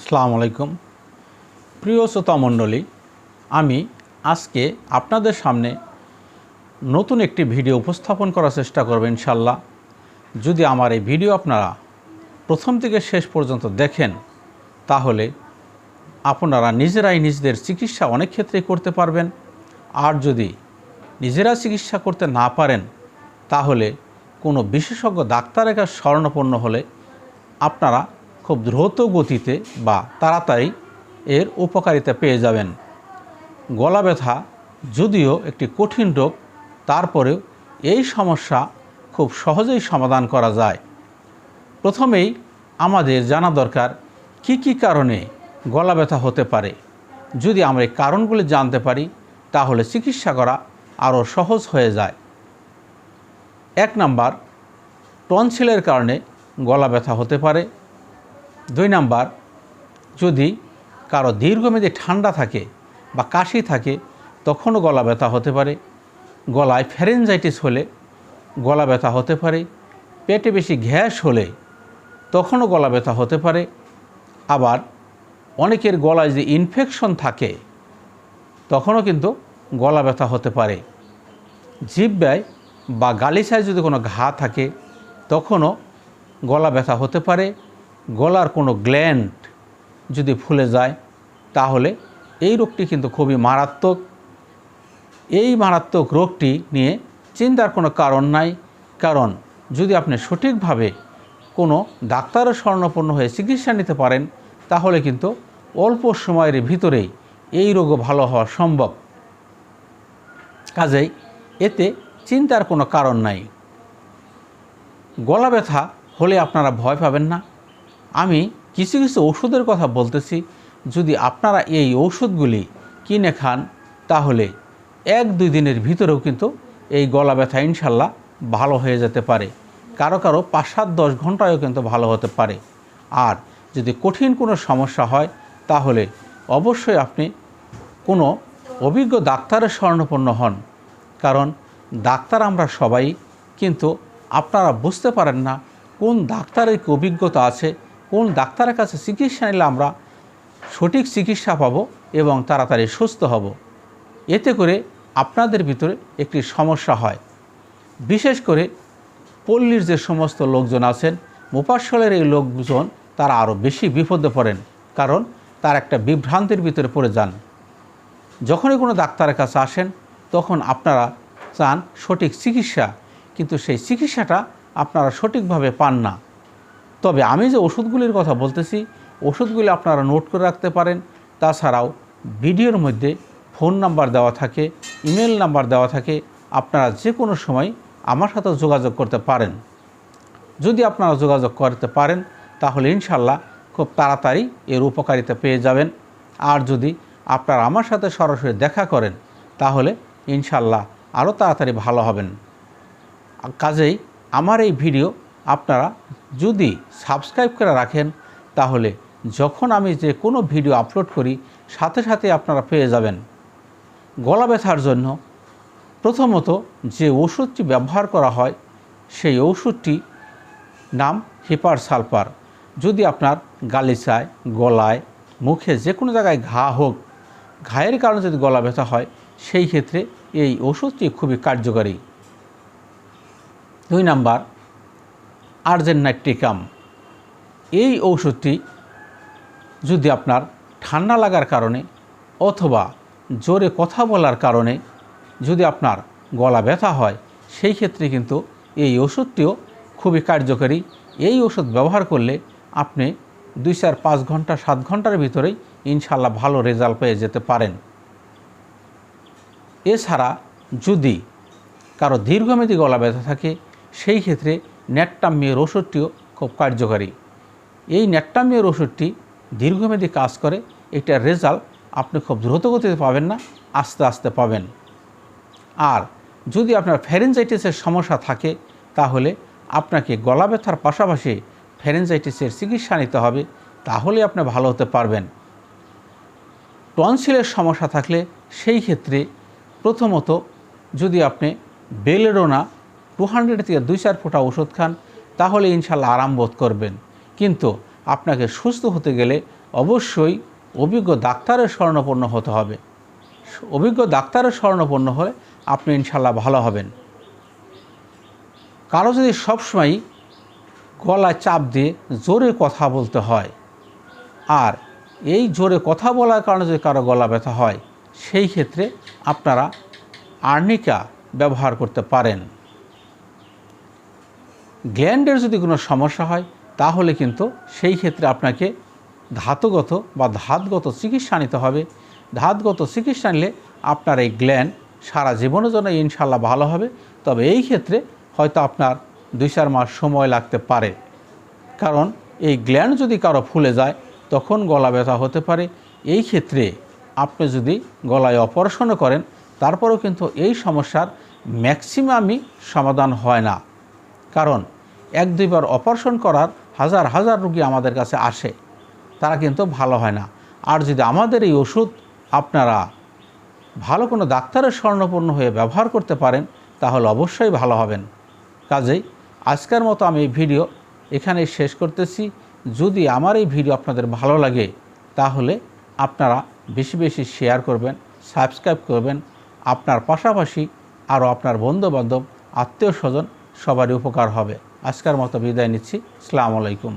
আসসালামু আলাইকুম। প্রিয় শ্রোতা মণ্ডলী, আমি আজকে আপনাদের সামনে নতুন একটি ভিডিও উপস্থাপন করার চেষ্টা করব ইনশাল্লাহ যদি আমার এই ভিডিও আপনারা প্রথম থেকে শেষ পর্যন্ত দেখেন, তাহলে আপনারা নিজেরাই নিজেদের চিকিৎসা অনেক ক্ষেত্রেই করতে পারবেন। আর যদি নিজেরা চিকিৎসা করতে না পারেন, তাহলে কোনো বিশেষজ্ঞ ডাক্তারের কাছে শরণাপন্ন হলে আপনারা খুব দ্রুত গতিতে বা তাড়াতাড়ি এর উপকারিতা পেয়ে যাবেন। গলা ব্যথা যদিও একটি কঠিন রোগ, তারপরেও এই সমস্যা খুব সহজেই সমাধান করা যায়। প্রথমেই আমাদের জানা দরকার কি কি কারণে গলা ব্যথা হতে পারে। যদি আমরা এই কারণগুলি জানতে পারি, তাহলে চিকিৎসা করা আরও সহজ হয়ে যায়। এক নাম্বার, টনসিলের কারণে গলা ব্যথা হতে পারে। দুই নাম্বার, যদি কারও দীর্ঘমেয়াদী ঠান্ডা থাকে বা কাশি থাকে, তখনও গলা ব্যথা হতে পারে। গলায় ফ্যারেঞ্জাইটিস হলে গলা ব্যথা হতে পারে। পেটে বেশি গ্যাস হলে তখনও গলা ব্যথা হতে পারে। আবার অনেকের গলায় যে ইনফেকশন থাকে, তখনও কিন্তু গলা ব্যথা হতে পারে। জিব্বায় বা গালিচায় যদি কোনো ঘা থাকে, তখনও গলা ব্যথা হতে পারে। গলার কোনো গ্ল্যান্ড যদি ফুলে যায়, তাহলে এই রোগটি কিন্তু খুবই মারাত্মক। এই মারাত্মক রোগটি নিয়ে চিন্তার কোনো কারণ নাই, কারণ যদি আপনি সঠিকভাবে কোনো ডাক্তারের স্বর্ণপূর্ণ হয়ে চিকিৎসা নিতে পারেন, তাহলে কিন্তু অল্প সময়ের ভিতরেই এই রোগও ভালো হওয়া সম্ভব। কাজেই এতে চিন্তার কোনো কারণ নাই। গলা ব্যথা হলে আপনারা ভয় পাবেন না আমি কিছু কিছু ওষুধের কথা বলতেছি। যদি আপনারা এই ওষুধগুলি কিনে খান, তাহলে এক দুই দিনের ভিতরেও কিন্তু এই গলা ব্যথা ইনশাল্লাহ ভালো হয়ে যেতে পারে। কারও কারও পাঁচ সাত দশ ঘন্টায়ও কিন্তু ভালো হতে পারে। আর যদি কঠিন কোনো সমস্যা হয়, তাহলে অবশ্যই আপনি কোনো অভিজ্ঞ ডাক্তারের স্বর্ণপন্ন হন। কারণ ডাক্তার আমরা সবাই, কিন্তু আপনারা বুঝতে পারেন না কোন ডাক্তারের কি অভিজ্ঞতা আছে কোন ডাক্তারের কাছে চিকিৎসা নিলে আমরা সঠিক চিকিৎসা পাব এবং তাড়াতাড়ি সুস্থ হব। এতে করে আপনাদের ভিতরে একটি সমস্যা হয়। বিশেষ করে পল্লীর যে সমস্ত লোকজন আছেন, মোপাশ্বলের এই লোকজন তারা আরও বেশি বিপদে পড়েন কারণ তার একটা বিভ্রান্তির ভিতরে পড়ে যান। যখনই কোনো ডাক্তারের কাছে আসেন, তখন আপনারা চান সঠিক চিকিৎসা, কিন্তু সেই চিকিৎসাটা আপনারা সঠিকভাবে পান না। তবে আমি যে ওষুধগুলির কথা বলতেছি, ওষুধগুলি আপনারা নোট করে রাখতে পারেন। তাছাড়াও ভিডিওর মধ্যে ফোন নাম্বার দেওয়া থাকে ইমেল নাম্বার দেওয়া থাকে, আপনারা যে কোনো সময় আমার সাথে যোগাযোগ করতে পারেন। যদি আপনারা যোগাযোগ করতে পারেন, তাহলে ইনশাল্লাহ খুব তাড়াতাড়ি এর উপকারিতা পেয়ে যাবেন। আর যদি আপনারা আমার সাথে সরাসরি দেখা করেন, তাহলে ইনশাল্লাহ আরও তাড়াতাড়ি ভালো হবেন। কাজেই আমার এই ভিডিও আপনারা যদি সাবস্ক্রাইব করে রাখেন, তাহলে যখন আমি যে কোনো ভিডিও আপলোড করি, সাথে সাথে আপনারা পেয়ে যাবেন। গলা ব্যথার জন্য প্রথমত যে ওষুধটি ব্যবহার করা হয়, সেই ওষুধটি নাম হিপার সালফার। যদি আপনার গালিচায়, গলায়, মুখে যে কোনো জায়গায় ঘা হোক, ঘায়ের কারণে যদি গলা ব্যথা হয়, সেই ক্ষেত্রে এই ওষুধটি খুবই কার্যকারী। দুই নাম্বার আর্জেন্নাইট্রিকাম এই ঔষধটি যদি আপনার ঠান্ডা লাগার কারণে অথবা জোরে কথা বলার কারণে যদি আপনার গলা ব্যথা হয়, সেই ক্ষেত্রে কিন্তু এই ওষুধটিও খুবই কার্যকরী। এই ওষুধ ব্যবহার করলে আপনি দুই চার পাঁচ ঘণ্টা, সাত ঘণ্টার ভিতরেই ইনশাল্লাহ ভালো রেজাল্ট পেয়ে যেতে পারেন। এছাড়া যদি কারও দীর্ঘমেয়াদী গলা ব্যথা থাকে, সেই ক্ষেত্রে ন্যাট্টামিয়ের ওষুধটিও খুব কার্যকারী। এই ন্যাট্টামিয়ের ওষুধটি দীর্ঘমেয়াদী কাজ করে এটার রেজাল্ট আপনি খুব দ্রুত গতিতে পাবেন না, আস্তে আস্তে পাবেন। আর যদি আপনার ফ্যারেঞ্জাইটিসের সমস্যা থাকে, তাহলে আপনাকে গলা ব্যথার পাশাপাশি ফ্যারেঞ্জাইটিসের চিকিৎসা নিতে হবে, তাহলে আপনি ভালো হতে পারবেন। টনসিলের সমস্যা থাকলে সেই ক্ষেত্রে প্রথমত যদি আপনি বেলেরোনা টু হান্ড্রেড থেকে দুই চার ফোঁটা ওষুধ খান, তাহলে ইনশাল্লাহ আরাম বোধ করবেন। কিন্তু আপনাকে সুস্থ হতে গেলে অবশ্যই অভিজ্ঞ ডাক্তারের স্বর্ণপন্ন হতে হবে। অভিজ্ঞ ডাক্তারের স্বর্ণপন্ন হলে আপনি ইনশাল্লাহ ভালো হবেন। কারও যদি সবসময় গলায় চাপ দিয়ে জোরে কথা বলতে হয়, আর এই জোরে কথা বলার কারণে যদি কারও গলা ব্যথা হয়, সেই ক্ষেত্রে আপনারা আর্নিকা ব্যবহার করতে পারেন। গ্ল্যান্ডের যদি কোনো সমস্যা হয়, তাহলে কিন্তু সেই ক্ষেত্রে আপনাকে ধাতুগত বা ধাতগত চিকিৎসা নিতে হবে। ধাতগত চিকিৎসা নিলে আপনার এই গ্ল্যান্ড সারা জীবনের জন্য ইনশাল্লাহ ভালো হবে। তবে এই ক্ষেত্রে হয়তো আপনার দুই চার মাস সময় লাগতে পারে। কারণ এই গ্ল্যান্ড যদি কারও ফুলে যায়, তখন গলা ব্যথা হতে পারে। এই ক্ষেত্রে আপনি যদি গলায় অপারেশনও করেন, তারপরেও কিন্তু এই সমস্যার ম্যাক্সিমামই সমাধান হয় না। কারণ এক দুইবার অপারেশন করার হাজার হাজার রুগী আমাদের কাছে আসে, তারা কিন্তু ভালো হয় না। আর যদি আমাদের এই ওষুধ আপনারা ভালো কোনো ডাক্তারের স্বর্ণপূর্ণ হয়ে ব্যবহার করতে পারেন, তাহলে অবশ্যই ভালো হবেন। কাজেই আজকের মতো আমি এই ভিডিও এখানেই শেষ করতেছি। যদি আমার এই ভিডিও আপনাদের ভালো লাগে, তাহলে আপনারা বেশি বেশি শেয়ার করবেন সাবস্ক্রাইব করবেন। আপনার পাশাপাশি আরও আপনার বন্ধুবান্ধব, আত্মীয় স্বজন সবারই উপকার হবে। আজকের মতো বিদায় নিচ্ছি। সালাম আলাইকুম।